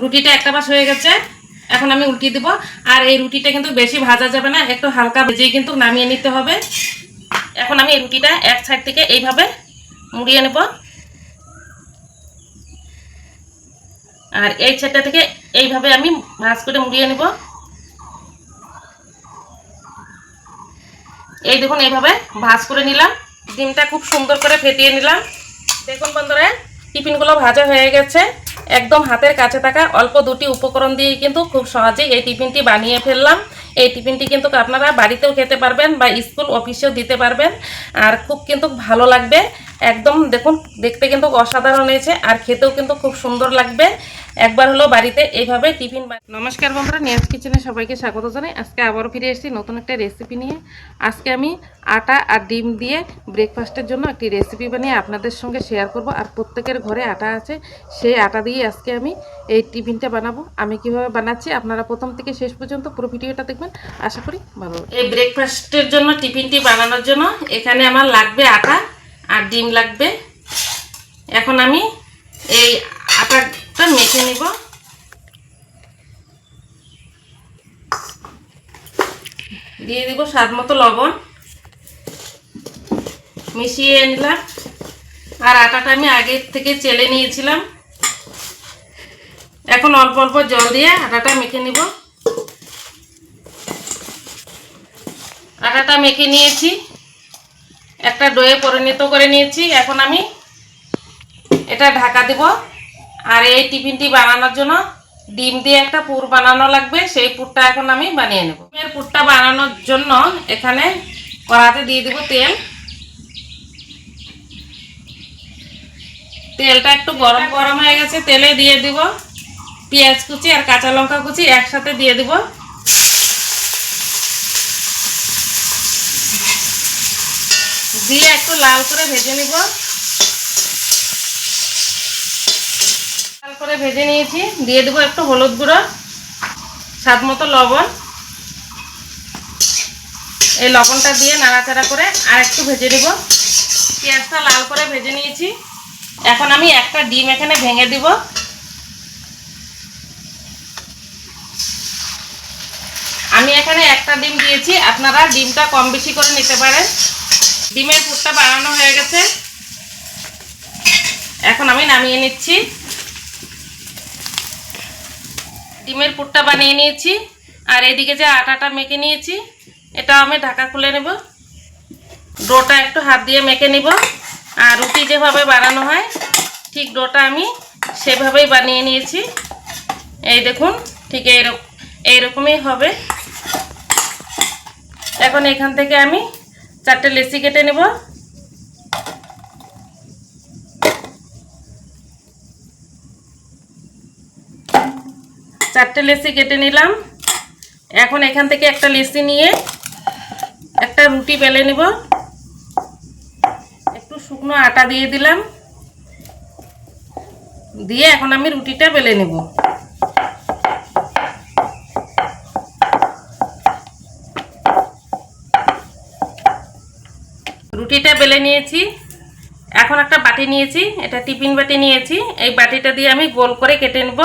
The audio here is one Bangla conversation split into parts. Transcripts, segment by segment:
রুটিটা একটা পাশ হয়ে গেছে। এখন আমি উল্টিয়ে দিব। আর এই রুটিটা কিন্তু বেশি ভাজা যাবে না, একটু হালকা ভেজেই কিন্তু নামিয়ে নিতে হবে। এখন আমি এই রুটিটা এক সাইড থেকে এইভাবে মুড়িয়ে নেব। আর এই সাইডটা থেকে এইভাবে আমি ভাজ করে মুড়িয়ে নেব। এই দেখুন, এইভাবে ভাজ করে নিলাম। ডিমটা খুব সুন্দর করে ফেটিয়ে নিলাম। দেখুন বন্ধুরা, টিফিনগুলো ভাজা হয়ে গেছে। একদম হাতের কাছে থাকা অল্প দুটি উপকরণ দিয়ে কিন্তু খুব সহজেই এই টিফিনটি বানিয়ে ফেললাম। এই টিফিনটি কিন্তু আপনারা বাড়িতেও খেতে পারবেন বা স্কুল অফিসেও দিতে পারবেন। আর খুব কিন্তু ভালো লাগবে। একদম দেখুন দেখতে কিন্তু অসাধারণ হয়েছে আর খেতেও কিন্তু খুব সুন্দর লাগবে। একবার হলো বাড়িতে এইভাবে টিফিন নমস্কার বন্ধুরা নিয়াজ কিচেনে সবাইকে স্বাগত জানাই। আজকে আবারও ফিরে এসেছি নতুন একটা রেসিপি নিয়ে। আজকে আমি আটা আর ডিম দিয়ে ব্রেকফাস্টের জন্য একটি রেসিপি বানিয়ে আপনাদের সঙ্গে শেয়ার করব। আর প্রত্যেকের ঘরে আটা আছে সেই আটা দিয়ে আজকে আমি এই টিফিনটা বানাবো। আমি কীভাবে বানাচ্ছি আপনারা প্রথম থেকে শেষ পর্যন্ত পুরো ভিডিওটা দেখবেন। আশা করি ভালো এই ব্রেকফাস্টের জন্য টিফিনটি বানানোর জন্য এখানে আমার লাগবে আটা। আর ডিম লাগবে। এখন আমি এই আটাটা মেখে নিব। দিয়ে দিব স্বাদ মতো লবণ। মিশিয়ে নিলাম। আর আটাটা আমি আগে থেকে চেলে নিয়েছিলাম। এখন অল্প অল্প জল দিয়ে আটাটা মেখে নিব। আটাটা মেখে নিয়েছি। একটা ডোয়ে পরিণত করে নিয়েছি। এখন আমি এটা ঢাকা দেব। আর এই টিফিনটি বানানোর জন্য ডিম দিয়ে একটা পুর বানানো লাগবে। সেই পুরটা এখন আমি বানিয়ে নেব। ডিমের পুরটা বানানোর জন্য এখানে কড়াতে দিয়ে দিব তেল। তেলটা একটু গরম গরম হয়ে গেছে, তেলে দিয়ে দিব। পেঁয়াজ কুচি আর কাঁচা লঙ্কা কুচি একসাথে দিয়ে দিব। দিয়ে একটু লাল করে ভেজে নিব। লাল করে ভেজে নিয়েছি। দিয়ে দেবো একটু হলুদ গুঁড়ো, স্বাদ মতো লবণ। এই লবণটা দিয়ে নাড়াচাড়া করে আর একটু ভেজে নেব। পেঁয়াজটা লাল করে ভেজে নিয়েছি। এখন আমি একটা ডিম এখানে ভেঙে দিব। আমি এখানে একটা ডিম দিয়েছি। আপনারা ডিমটা কম বেশি করে নিতে পারেন। ডিমের পুরটা বানানো হয়ে গেছে। এখন আমি নামিয়ে নিচ্ছি। ডিমের পুরটা বানিয়ে নিয়েছি। আর এদিকে যে আটাটা মেখে নিয়েছি এটা আমি ঢাকা খুলে নেব। ডোটা একটু হাত দিয়ে মেখে নিব। আর রুটি যেভাবে বানানো হয়, ঠিক ডোটা আমি সেভাবেই বানিয়ে নিয়েছি। এই দেখুন, ঠিক এইরকম এইরকমই হবে। এখন এখান থেকে আমি চারটে লেচি কেটে নেব। চারটে লেচি কেটে নিলাম। এখন এখান থেকে একটা লেচি নিয়ে একটা রুটি বেলে নেব। একটু শুকনো আটা দিয়ে দিলাম। দিয়ে এখন আমি রুটিটা বেলে নেব। রুটিটা বেলে নিয়েছি। এখন একটা বাটি নিয়েছি, এটা টিফিন বাটি নিয়েছি। এই বাটিটা দিয়ে আমি গোল করে কেটে নেব।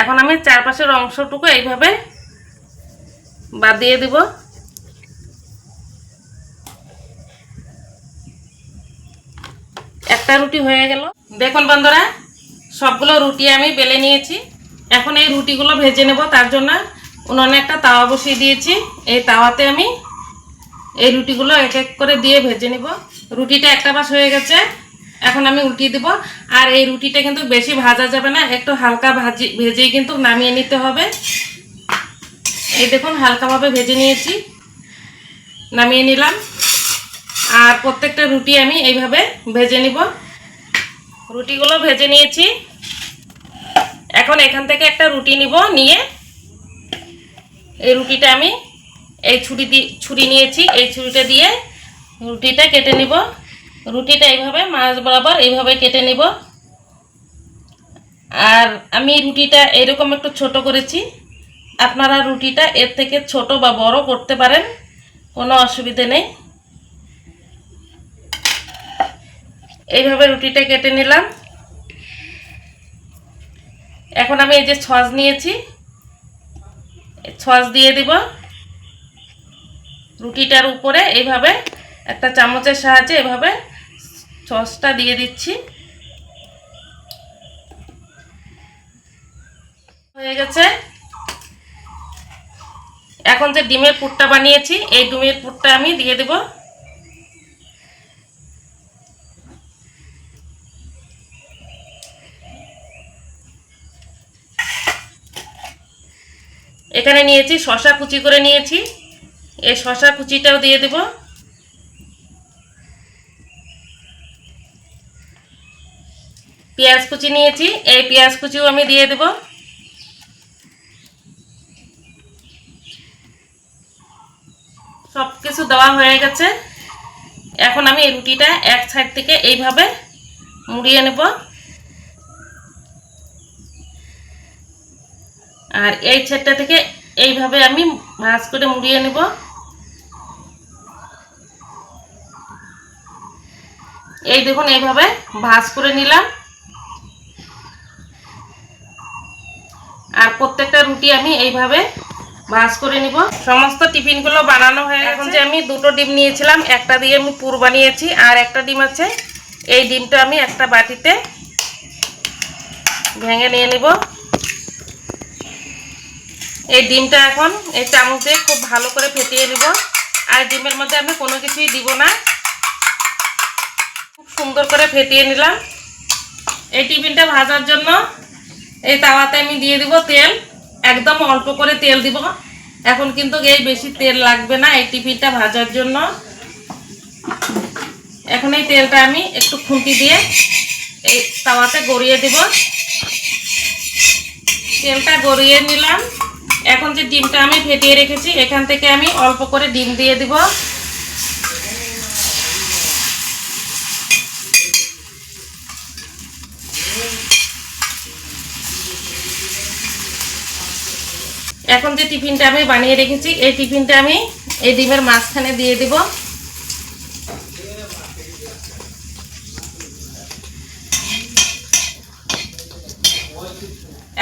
এখন আমি চারপাশের অংশটুকু এইভাবে বাদ দিয়ে দিব। একটা রুটি হয়ে গেল। দেখুন বন্ধুরা, সবগুলো রুটি আমি বেলে নিয়েছি। এখন এই রুটিগুলো ভেজে নেব, তার জন্য উনুনে একটা তাওয়া বসিয়ে দিয়েছি। এই তাওয়াতে আমি এই রুটিগুলো এক এক করে দিয়ে ভেজে নেব। রুটিটা একটা পাশ হয়ে গেছে, এখন আমি উল্টিয়ে দেব। আর এই রুটিটা কিন্তু বেশি ভাজা যাবে না, একটু হালকা ভাজি, ভেজেই কিন্তু নামিয়ে নিতে হবে। এই দেখুন, হালকাভাবে ভেজে নিয়েছি, নামিয়ে নিলাম। আর প্রত্যেকটা রুটি আমি এইভাবে ভেজে নিব। রুটিগুলো ভেজে নিয়েছি। এখন এখান থেকে একটা রুটি নিব, নিয়ে এই রুটিটা আমি এই ছুরি দিয়ে ছুরি নিয়েছি, এই ছুরিটা দিয়ে রুটিটা কেটে নিব। রুটিটা এইভাবে মাছ বরাবর এইভাবে কেটে নিব। আর আমি রুটিটা এরকম একটু ছোট করেছি, আপনারা রুটিটা এর থেকে ছোট বা বড় করতে পারেন, কোনো অসুবিধে নেই। এইভাবে রুটিটা কেটে নিলাম। এখন আমি এই যে ছজ নিয়েছি। ছজ দিয়ে দিব। রুটিটার উপরে এইভাবে একটা চামচের সাহায্যে এভাবে সসটা দিয়ে দিচ্ছি। হয়ে গেছে। এখন যে ডিমের পুরটা বানিয়েছি, এই ডিমের পুরটা আমি দিয়ে দেব। এখানে নিয়েছি শশা কুচি করে নিয়েছি। এই শশা কুচিটাও দিয়ে দেব। পেঁয়াজ কুচি নিয়েছি, এই পেঁয়াজ কুচিও আমি দিয়ে দেব। সব কিছু দেওয়া হয়ে গেছে। এখন আমি রুটিটা এক সাইড থেকে এইভাবে মুড়িয়ে নেব। আর এই সাইডটা থেকে এইভাবে আমি ভাজ করে মুড়িয়ে নেব। এই দেখুন এইভাবে ভাজ করে নিলাম। আর প্রত্যেকটা রুটি আমি এইভাবে ভাজ করে নিব। সমস্ত টিফিনগুলো বানানো হয়ে এখন যে আমি দুটো ডিম নিয়েছিলাম একটা দিয়ে আমি পুর বানিয়েছি আর একটা ডিম আছে। এই ডিমটা আমি একটা বাটিতে ভেঙে নিয়ে নিব। এই ডিমটা এখন এই চামচ দিয়ে খুব ভালো করে ফেটিয়ে নিব আর ডিমের মধ্যে আমি কোনো কিছুই দিব না। খুব সুন্দর করে ফেটিয়ে নিলাম। এই টিফিনটা ভাজার জন্য এই তাওয়াতে আমি দিয়ে দিব তেল। একদম অল্প করে তেল দিব। এখন কিন্তু এই বেশি তেল লাগবে না এই টিফিনটা ভাজার জন্য। এখন এই তেলটা আমি একটু খুঁটি দিয়ে এই তাওয়াতে গড়িয়ে দিব। তেলটা গড়িয়ে নিলাম। এখন যে ডিমটা আমি ফেটিয়ে রেখেছি, এখান থেকে আমি অল্প করে ডিম দিয়ে দিব। এখন যে টিফিনটা আমি বানিয়ে রেখেছি, এই টিফিনটা আমি এই ডিমের মাঝখানে দিয়ে দিব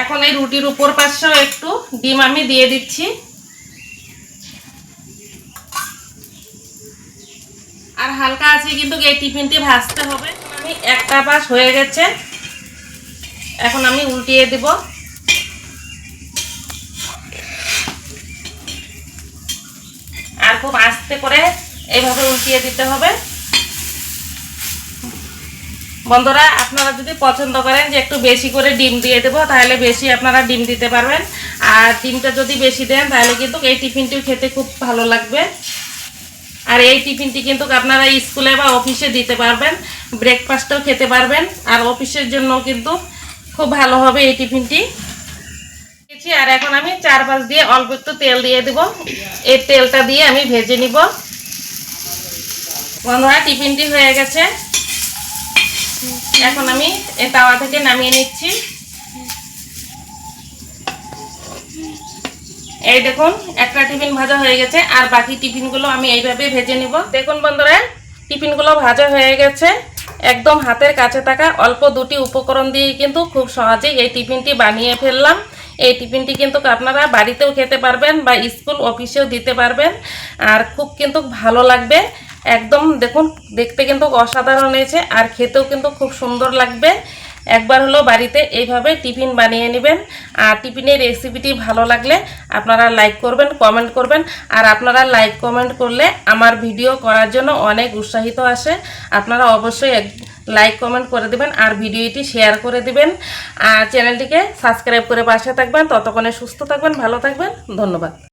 এখন এই রুটির উপর পাশেও একটু ডিম আমি দিয়ে দিচ্ছি। আর হালকা আছে কিন্তু এই টিফিনটি ভাজতে হবে। আমি একটা পাশ হয়ে গেছে। এখন আমি উল্টিয়ে দেব। আর খুব আস্তে করে এইভাবে উল্টিয়ে দিতে হবে। বন্ধুরা, আপনারা যদি পছন্দ করেন যে একটু বেশি করে ডিম দিয়ে দেবো, তাহলে বেশি আপনারা ডিম দিতে পারবেন। আর ডিমটা যদি বেশি দেন, তাহলে কিন্তু এই টিফিনটিও খেতে খুব ভালো লাগবে। আর এই টিফিনটি কিন্তু আপনারা স্কুলে বা অফিসে দিতে পারবেন, ব্রেকফাস্টও খেতে পারবেন। আর অফিসের জন্য কিন্তু খুব ভালো হবে এই টিফিনটি। দিয়েছি, আর এখন আমি চার পাঁচ দিয়ে অল্প একটু তেল দিয়ে দেব। এই তেলটা দিয়ে আমি ভেজে নিব। বন্ধুরা, টিফিনটি হয়ে গেছে। এখন আমি তাওয়া থেকে নামিয়ে নিচ্ছি। এই দেখুন, একটা টিফিন ভাজা হয়ে গেছে, আর বাকি টিফিনগুলো আমি এইভাবে ভেজে নিব। দেখুন বন্ধুরা, টিফিনগুলো ভাজা হয়ে গেছে। একদম হাতের কাছে থাকা অল্প দুটি উপকরণ দিয়ে কিন্তু খুব সহজেই এই টিফিনটি বানিয়ে ফেললাম। এই টিফিনটি কিন্তু আপনারা বাড়িতেও খেতে পারবেন বা স্কুল অফিসেও দিতে পারবেন। আর খুব কিন্তু ভালো লাগবে। একদম দেখুন, দেখতে কিন্তু অসাধারণ হয়েছে আর খেতেও কিন্তু খুব সুন্দর লাগবে। একবার হলো বাড়িতে এইভাবে টিফিন বানিয়ে নেবেন। আর টিফিনের রেসিপিটি ভালো লাগলে আপনারা লাইক করবেন কমেন্ট করবেন। আর আপনারা লাইক কমেন্ট করলে আমার ভিডিও করার জন্য অনেক উৎসাহিত আসে। আপনারা অবশ্যই লাইক কমেন্ট করে দেবেন আর ভিডিওটি শেয়ার করে দিবেন। আর চ্যানেলটিকে সাবস্ক্রাইব করে পাশে থাকবেন। ততক্ষণে সুস্থ থাকবেন, ভালো থাকবেন। ধন্যবাদ।